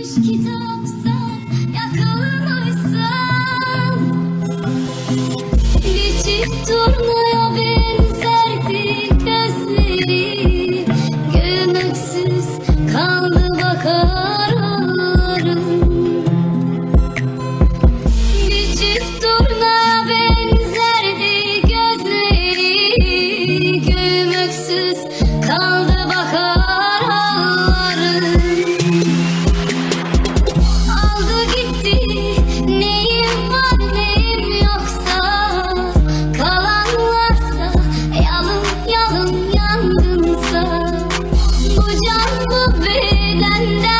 Yanmış kitapsa yakalamışsan Bir çift turnaya benzerdi gözleri Gün kaldı bakan grande.